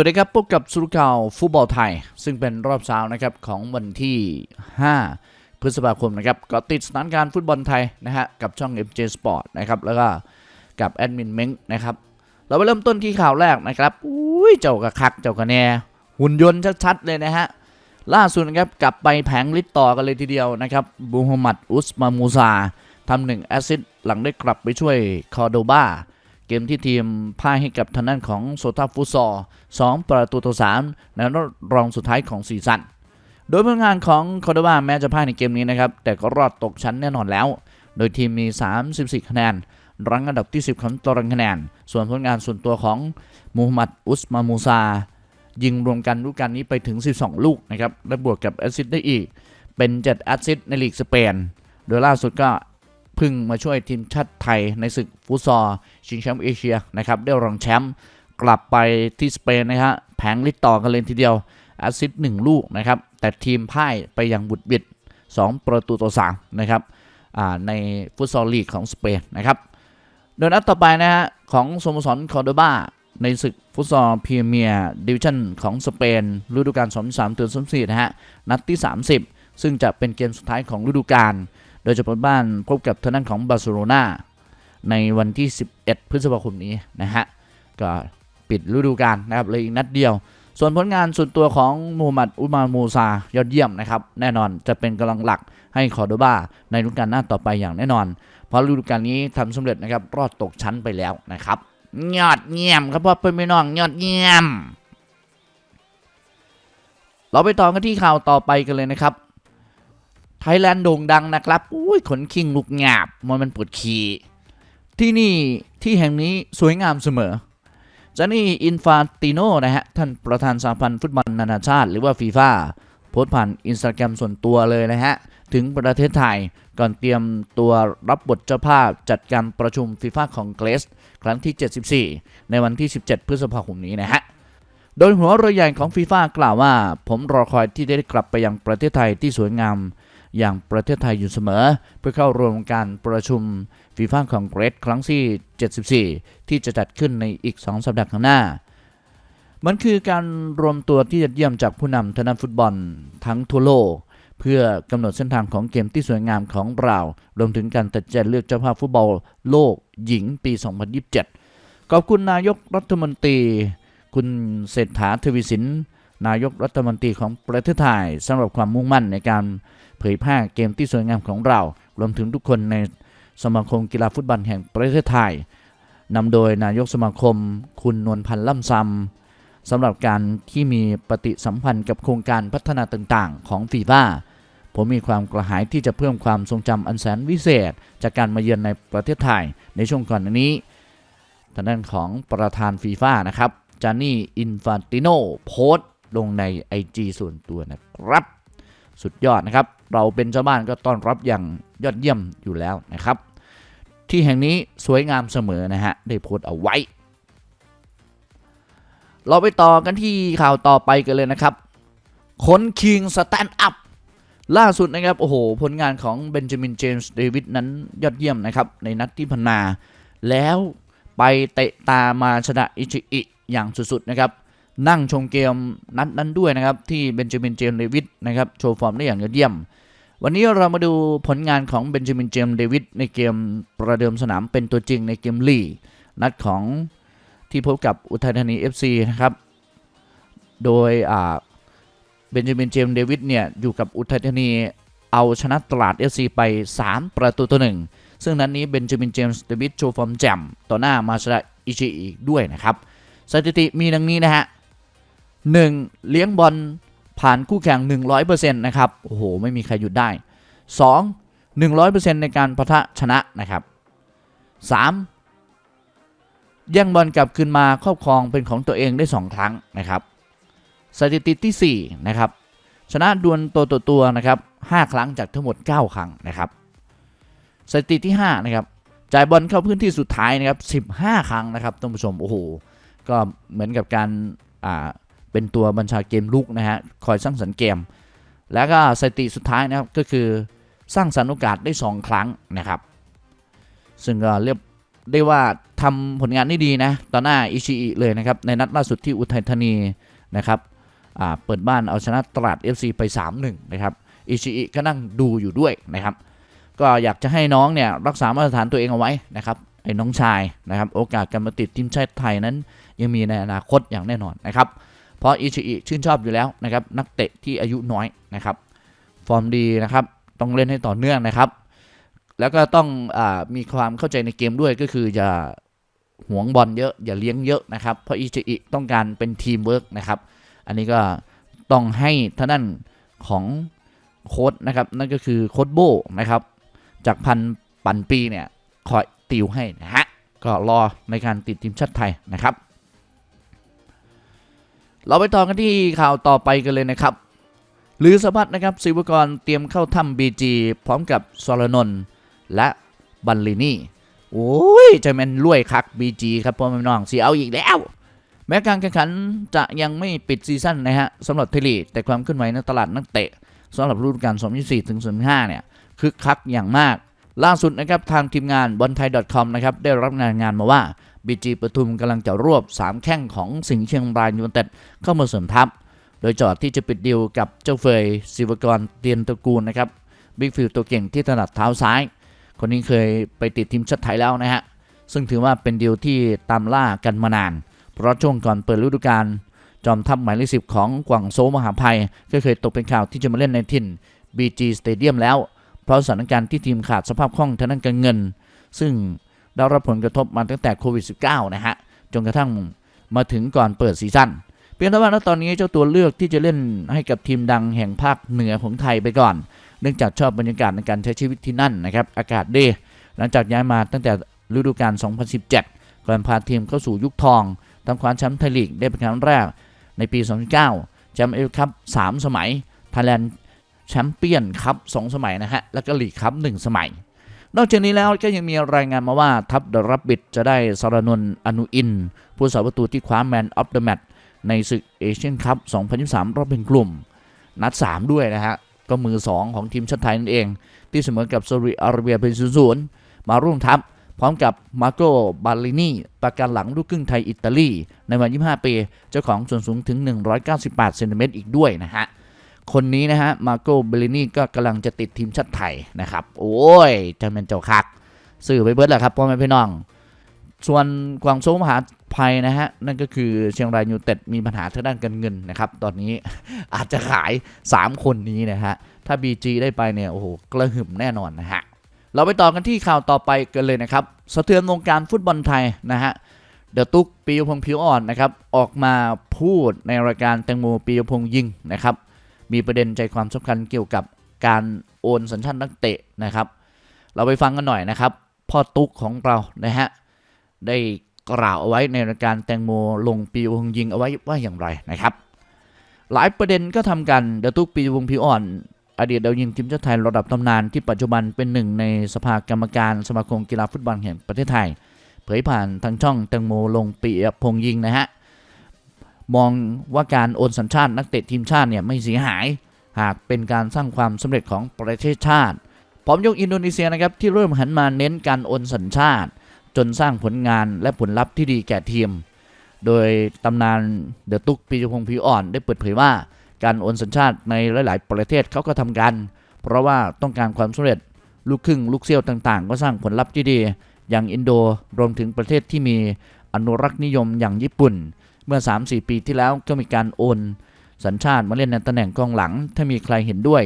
วัสดีครับพบกับสุรุข่าวฟุตบอลไทย ซึ่งเป็นรอบเช้านะครับของวันที่ 5 พฤษภาคมนะครับก็ติดสถานการณ์ฟุตบอลไทยนะฮะกับช่อง MJ Sport นะครับแล้วก็กับแอดมินเม้งนะครับเราไปเริ่มต้นที่ข่าวแรกนะครับอุ้ยเจ้ากระคักเจ้ากระแน หุ่นยนต์ชัดๆเลยนะฮะล่าสุดนะครับกลับไปแผงลิตต่อกันเลยทีเดียวนะครับบูฮัมหมัดอุสมามูซาทำหนึ่งแอซิสต์หลังได้กลับไปช่วยคอร์โดบา เกมที่ทีมพ่ายให้กับทางด้านของโซตาฟุตซอล2ประตูต่อ3ในรอบรองสุดท้ายของซีซั่นโดยผลงานของคอร์ดบาแม้จะพ่ายในเกมนี้นะครับ แต่ก็รอดตกชั้นแน่นอนแล้ว โดยทีมมี 34 คะแนน รั้งอันดับที่ 10 ของตารางคะแนน ส่วนผลงานส่วนตัวของมูฮัมหมัดอุสมามูซา ยิงรวมกันฤดูกาลนี้ไปถึง 12 ลูกนะครับ และบวกกับแอสซิสต์ได้อีก เป็น 7 แอสซิสต์ในลีกสเปน โดยล่าสุดก็ พึ่งมาช่วยทีมชาติไทยในศึกฟุตซอลชิงแชมป์เอเชียนะครับได้รองแชมป์กลับไปที่สเปนนะฮะแผงลิดต่อกันเลยทีเดียวแอสซิสต์1ลูกนะครับ แต่ทีมพ่ายไปอย่างบุดบิด 2 ประตูต่อ3นะครับในฟุตซอลลีกของสเปนนะครับโดยนัดต่อไปนะฮะของสโมสรคอร์โดบาในศึกฟุตซอลพรีเมียร์ดิวิชั่นของสเปนฤดูกาล2023ถึง2024นะฮะนัดที่ 30 ซึ่งจะเป็นเกมสุดท้ายของฤดูกาล ดยจะเปิดบ้านพบกับทางด้านของบาร์เซโลนาในวันที่ 11 พฤษภาคมนี้นะฮะ ก็ปิดฤดูกาลนะครับเลยอีกนัดเดียว ส่วนผลงานส่วนตัวของมูฮัมหมัดอุมามูซายอดเยี่ยมนะครับ แน่นอนจะเป็นกำลังหลักให้คอร์โดบาในฤดูกาลหน้าต่อไปอย่างแน่นอน เพราะฤดูกาลนี้ทำสำเร็จนะครับรอดตกชั้นไปแล้วนะครับยอดเยี่ยมครับพ่อเป็นไม่น้องยอดเยี่ยม เราไปต่อกันที่ข่าวต่อไปกันเลยนะครับ ไทยแลนด์โด่งดังนะครับอุ้ยขนคิงลูกหยาบมันมันปวดขี่ที่นี่ที่แห่งนี้สวยงามเสมอจานี่อินฟานติโนนะฮะ ท่านประธานสหพันธ์ฟุตบอลนานาชาติ หรือว่าฟีฟ่าโพสต์ผ่านอินสตาแกรมส่วนตัวเลยนะฮะ ถึงประเทศไทยก่อนเตรียมตัวรับบทเจ้าภาพจัดการประชุมฟีฟ่าคองเกรส ครั้งที่ 74 ในวันที่ 17 พฤษภาคมนี้นะฮะ โดยหัวเรือใหญ่ของฟีฟ่ากล่าวว่า ผมรอคอยที่ได้กลับไปยังประเทศไทยที่สวยงาม อย่างประเทศไทยอยู่เสมอ เพื่อเข้าร่วมการประชุมฟีฟ่าคองเกรสครั้งที่ 74 ที่จะจัดขึ้นในอีก 2 สัปดาห์ข้างหน้า มันคือการรวมตัวที่ยอดเยี่ยมจากผู้นำทางด้านฟุตบอลทั้งทั่วโลก เพื่อกำหนดเส้นทางของเกมที่สวยงามของเรารวมถึงการตัดใจเลือกเจ้าภาพฟุตบอลโลกหญิงปี 2027 ขอบคุณนายกรัฐมนตรี คุณเศรษฐาทวีสิน นายกรัฐมนตรีของประเทศไทยสำหรับความมุ่งมั่นในการเผยแพร่เกมที่สวยงามของเรา รวมถึงทุกคนในสมาคมกีฬาฟุตบอลแห่งประเทศไทยนำโดยนายกสมาคม คุณนวลพันธ์ล่ำซำสำหรับการที่มีปฏิสัมพันธ์กับโครงการพัฒนาต่างๆ ของฟีฟ่าผมมีความกระหายที่จะเพิ่มความทรงจำอันแสนวิเศษ จากการมาเยือนในประเทศไทยในช่วงก่อนนนี้ทางด้านของประธานฟีฟ่านะครับจานี่อินฟานติโนโพสต์ ลงใน IG ส่วนตัวนะครับ สุดยอดนะครับ เราเป็นเจ้าบ้านก็ต้อนรับอย่างยอดเยี่ยมอยู่แล้วนะครับ ที่แห่งนี้สวยงามเสมอนะฮะได้โพสต์เอาไว้ เราไปต่อกันที่ข่าวต่อไปกันเลยนะครับคนคิงสแตนด์อัพล่าสุดนะครับ โอ้โห ผลงานของเบนจามินเจมส์เดวิดนั้นยอดเยี่ยมนะครับ ในนัดที่พนนา แล้วไปเตะตามาชนะอิชิอิอย่างสุดๆนะครับ นั่งชมเกมนัดนั้นด้วยนะครับ ที่เบนจามินเจมส์เดวิดนะครับโชว์ฟอร์มได้อย่างยอดเยี่ยม วันนี้เรามาดูผลงานของเบนจามินเจมส์เดวิดในเกมประเดิมสนามเป็นตัวจริงในเกมลีกนัดของที่พบกับอุทัยธานี FC นะครับ โดยเบนจามินเจมส์เดวิดเนี่ยอยู่กับอุทัยธานีเอาชนะตลาด FC ไป 3 ประตูต่อหนึ่งซึ่งนั้นนี้เบนจามินเจมส์เดวิดโชว์ฟอร์มแจ่มต่อหน้ามาชนะอิชิอีกด้วยนะครับ สถิติมีดังนี้นะฮะ 1. เลี้ยงบอลผ่านคู่แข่ง 100%นะครับ โอ้โห ไม่มีใครหยุดได้ 2. 100%ในการปะทะชนะนะครับ 3. แย่งบอลกลับคืนมาครอบครองเป็นของตัวเองได้ 2 ครั้งนะครับ สถิติที่ 4 นะครับ ชนะดวลตัวต่อตัวนะครับ5ครั้งจากทั้งหมด 9 ครั้งนะครับ สถิติที่ 5 นะครับ จ่ายบอลเข้าพื้นที่สุดท้ายนะครับ 15 ครั้งนะครับท่านผู้ชม โอ้โห ก็เหมือนกับการอ่า เป็นตัวบัญชาเกมลุกนะฮะคอยสร้างสรรค์เกม แล้วก็สถิติสุดท้ายนะครับก็คือสร้างสรรค์โอกาสได้ 2 ครั้งนะครับ ซึ่งก็เรียบได้ว่าทำผลงานได้ดีนะต่อหน้าอิชิอิเลยนะครับ ในนัดล่าสุดที่อุทัยธานีนะครับเปิดบ้านเอาชนะตราด FC ไป 3-1 นะครับอิชิอิก็นั่งดูอยู่ด้วยนะครับ ก็อยากจะให้น้องเนี่ยรักษามาตรฐานตัวเองเอาไว้นะครับไอ้น้องชายนะครับ โอกาสการมาติดทีมชาติไทยนั้นยังมีในอนาคตอย่างแน่นอนนะครับ เพราะอิชิอิชื่นชอบอยู่แล้วนะครับนักเตะที่อายุน้อยนะครับ ฟอร์มดีนะครับ ต้องเล่นให้ต่อเนื่องนะครับ แล้วก็ต้องอมีความเข้าใจในเกมด้วยก็คืออย่าหวงบอลเยอะอย่าเลี้ยงเยอะนะครับ เพราะอิชิอิต้องการเป็นทีมเวิร์กนะครับ อันนี้ก็ต้องให้ท่านนั่นของโค้ดนะครับ นั่นก็คือโค้ดโบนะครับ จากพันปันปีเนี่ยคอยติวให้นะฮะก็รอในการติดทีมชาติไทยนะครับ เราไปต่อกันที่ข่าวต่อไปกันเลยนะครับหรือสะพัดนะครับศิวกรเตรียมเข้าถ้ำบีจีพร้อมกับสรนนท์และบัลลินี่โอ้ยจะแมันรวยคักบีจีครับพ่อแม่น้องเสียเอาอีกแล้ว แม้การแข่งขันจะยังไม่ปิดซีซั่นนะฮะสำหรับเทลีแต่ความเคลื่อนไหวในตลาดนักเตะสำหรับฤดูกาล2024ถึง2025เนี่ยคึกคักอย่างมาก ล่าสุดนะครับทางทีมงานบอลไทย .com นะครับได้รับงานงานมาว่าบีจีปทุมกำลังจะรวบ 3 แข้งของสิงห์เชียงรายยูไนเต็ดเข้ามาเสริมทัพ โดยจอดที่จะปิดดีลกับเจ้าเฟยศิวกรเตียนตระกูลนะครับบิ๊กฟิลตัวเก่งที่ถนัดเท้าซ้าย คนนี้เคยไปติดทีมชาติไทยแล้วนะฮะซึ่งถือว่าเป็นดีลที่ตามล่ากันมานาน เพราะช่วงก่อนเปิดฤดูกาลจอมทัพหมายเลขสิบของกวางโซมหาภัย ก็เคยตกเป็นข่าวที่จะมาเล่นในถิ่น BG Stadium แล้ว เพราะสถานการณ์ที่ทีมขาดสภาพคล่องทางด้านการเงิน ซึ่งได้รับผลกระทบมาตั้งแต่โควิด -19 นะฮะ จนกระทั่งมาถึงก่อนเปิดซีซั่นเพียงแต่ว่าณตอนนี้เจ้าตัวเลือกที่จะเล่นให้กับทีมดังแห่งภาคเหนือของไทยไปก่อน เนื่องจากชอบบรรยากาศในการใช้ชีวิตที่นั่นนะครับ อากาศดี หลังจากย้ายมาตั้งแต่ฤดูกาล 2017 ก่อนพาทีมเข้าสู่ยุคทองทำคว้าแชมป์ไทยลีกได้เป็นครั้งแรกในปี 2009 แชมป์เอฟคัพ3สมัยไทยแลนด์ แชมเปี้ยนคัพ2สมัยนะฮะ แล้วก็ลีกคัพ1สมัย นอกจากนี้แล้วก็ยังมีรายงานมาว่าทัพเดอะรับบิดจะได้สรนนอนุอิน ผู้สาประตูที่คว้าแมนออฟเดอะแมตช์ในศึกเอเชียนคัพ2023 รอบเป็นกลุ่ม นัด 3 ด้วยนะฮะ ก็มือ 2 ของทีมชาติไทยนั่นเอง ที่เสมอกับซาอุดิอาระเบียเป็นศูนย์มาร่วมทัพพร้อมกับมาโกบาลินีประกันหลังลูกครึ่งไทยอิตาลี ในวัย25 ปี เจ้าของส่วนสูงถึง 198 เซนติเมตรอีกด้วยนะฮะ คนนี้นะฮะ มาโกเบลินี่ก็กำลังจะติดทีมชาติไทยนะครับ โอ้ยจะเป็นเจ้าคัก สื่อไปเบิดแหละครับพ่อแม่พี่น้อง ส่วนกวางโซมหาภัยนะฮะ นั่นก็คือเชียงรายยูไนเต็ดมีปัญหาทางด้านการเงินนะครับ ตอนนี้อาจจะขาย 3 คนนี้นะฮะ ถ้า BG ได้ไปเนี่ย โอ้โห กระหึ่มแน่นอนนะฮะ เราไปต่อกันที่ข่าวต่อไปกันเลยนะครับ สะเทือนวงการฟุตบอลไทยนะฮะเดอะตุ๊กปียพงษ์ผิวอ่อนนะครับออกมาพูดในรายการแตงโมปียพงษ์ยิงนะครับ มีประเด็นใจความสำคัญเกี่ยวกับการโอนสัญชาตินักเตะนะครับ เราไปฟังกันหน่อยนะครับ พ่อตุ๊กของเรานะฮะได้กล่าวเอาไว้ในรายการแตงโมลงปีวงยิงเอาไว้ว่าอย่างไรนะครับ หลายประเด็นก็ทำกันเดวตุ๊กปีวงผิอ่อนอดีตดาวยิงทีมชาติไทยระดับตำนานที่ปัจจุบันเป็นหนึ่งในสภากรรมการสมาคมกีฬาฟุตบอลแห่งประเทศไทย เผยผ่านทางช่องแตงโมลงปีพงยิงนะฮะ มองว่าการโอนสัญชาตินักเตะทีมชาติเนี่ยไม่เสียหาย หากเป็นการสร้างความสำเร็จของประเทศชาติพร้อมยกอินโดนีเซียนะครับที่เริ่มหันมาเน้นการโอนสัญชาติ จนสร้างผลงานและผลลัพธ์ที่ดีแก่ทีม โดยตำนานเดอะตุกปีจพงศ์ผิวอ่อนได้เปิดเผยว่า การโอนสัญชาติในหลาย ๆ ประเทศเขาก็ทำกัน เพราะว่าต้องการความสำเร็จลูกครึ่งลูกเซี่ยวต่างๆ ก็สร้างผลลัพธ์ที่ดี อย่างอินโดรวมถึงประเทศที่มีอนุรักษ์นิยมอย่างญี่ปุ่น เมื่อ 3-4 ปีที่แล้วก็มีการโอน สัญชาติมาเล่นในตำแหน่งกองหลัง ถ้ามีใครเห็นด้วย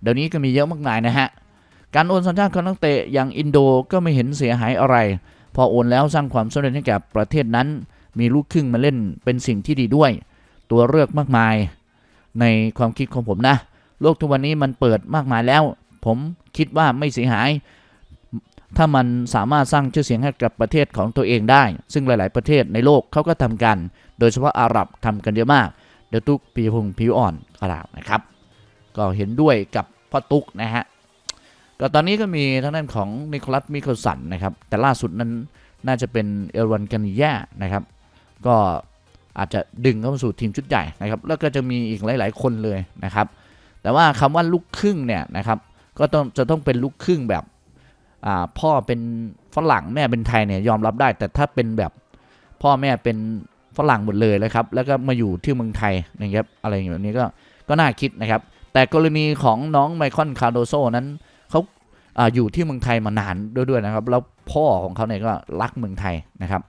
เดี๋ยวนี้ก็มีเยอะมากมายนะฮะ การโอนสัญชาติของนักเตะอย่างอินโดก็ไม่เห็นเสียหายอะไร พอโอนแล้วสร้างความสำเร็จให้แก่ประเทศนั้น มีลูกครึ่งมาเล่นเป็นสิ่งที่ดีด้วย ตัวเลือกมากมาย ในความคิดของผมนะ โลกทุกวันนี้มันเปิดมากมายแล้ว ผมคิดว่าไม่เสียหายถ้ามันสามารถสร้างชื่อเสียงให้กับประเทศของตัวเองได้ ซึ่งหลาย ๆ ประเทศในโลกเขาก็ทำกัน โดยเฉพาะอาหรับทำกันเยอะมาก เดยวตุกปีพงผิวอ่อนกล่าวนะครับ ก็เห็นด้วยกับพ่อตุกนะฮะก็ตอนนี้ก็มีทางด้านของนิโคลัสมิเคลสันนะครับ แต่ล่าสุดนั้นน่าจะเป็นเอลวันกานิยานะครับ ก็อาจจะดึงเข้ามาสู่ทีมชุดใหญ่นะครับ แล้วก็จะมีอีกหลาย ๆ คนเลยนะครับ แต่ว่าคำว่าลูกครึ่งเนี่ยนะครับ ก็ต้องจะต้องเป็นลูกครึ่งแบบพ่อเป็นฝรั่งแม่เป็นไทยเนี่ยยอมรับได้ แต่ถ้าเป็นแบบพ่อแม่เป็น ฝรั่งหมดเลยนะครับ แล้วก็มาอยู่ที่เมืองไทยนะครับอะไรอย่างนี้ก็ก็น่าคิดนะครับ แต่กรณีของน้องไมคอนคาร์โดโซนั้นเขาอาอยู่ที่เมืองไทยมานานด้วยด้วยนะครับ แล้วพ่อของเขาเนี่ยก็รักเมืองไทยนะครับ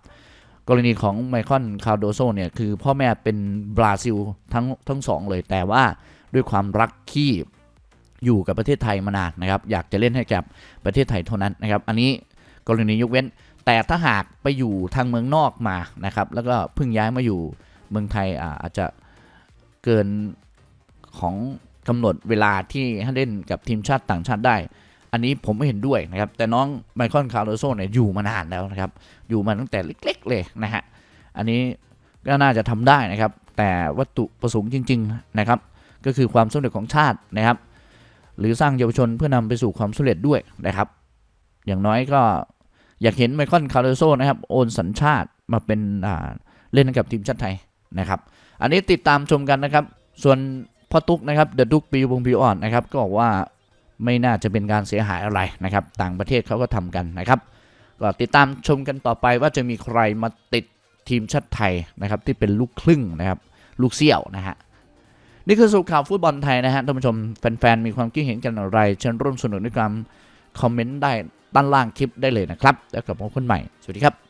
กรณีของไมคอนคาร์โดโซเนี่ยคือพ่อแม่เป็นบราซิลทั้งทั้งสองเลย แต่ว่าด้วยความรักที่อยู่กับประเทศไทยมานานนะครับ อยากจะเล่นให้กับประเทศไทยเท่านั้นนะครับ อันนี้กรณียกเว้น แต่ถ้าหากไปอยู่ทางเมืองนอกมานะครับ แล้วก็เพิ่งย้ายมาอยู่เมืองไทยอาจจะเกินของกำหนดเวลาที่ให้เล่นกับทีมชาติต่างชาติได้ อันนี้ผมไม่เห็นด้วยนะครับ แต่น้องไมคอนคาร์โดโซเนี่ยอยู่มานานแล้วนะครับ อยู่มาตั้งแต่เล็ก ๆ เลยนะฮะ อันนี้ก็น่าจะทำได้นะครับ แต่วัตถุประสงค์จริง ๆนะครับ ก็คือความสำเร็จของชาตินะครับ หรือสร้างเยาวชนเพื่อนำไปสู่ความสำเร็จด้วยนะครับ อย่างน้อยก็ อยากเห็นไมคอนคาร์โดโซนะครับ โอนสัญชาติมาเป็นเล่นกับทีมชาติไทยนะครับ อันนี้ติดตามชมกันนะครับ ส่วนพ่อตุ๊กนะครับเดอะดุกปีวงปีอ่อนนะครับ ก็บอกว่าไม่น่าจะเป็นการเสียหายอะไรนะครับ ต่างประเทศเขาก็ทำกันนะครับ ก็ติดตามชมกันต่อไปว่าจะมีใครมาติดทีมชาติไทยนะครับ ที่เป็นลูกครึ่งนะครับ ลูกเสี่ยวนะฮะนี่คือสุข่าวฟุตบอลไทยนะฮะท่านผู้ชมแฟนๆมีความคิดเห็นกันอย่างไรเชิญร่วมสนุกด้วยการคอมเมนต์ได้ ด้านล่างคลิปได้เลยนะครับ แล้วกลับมาพบกันใหม่ สวัสดีครับ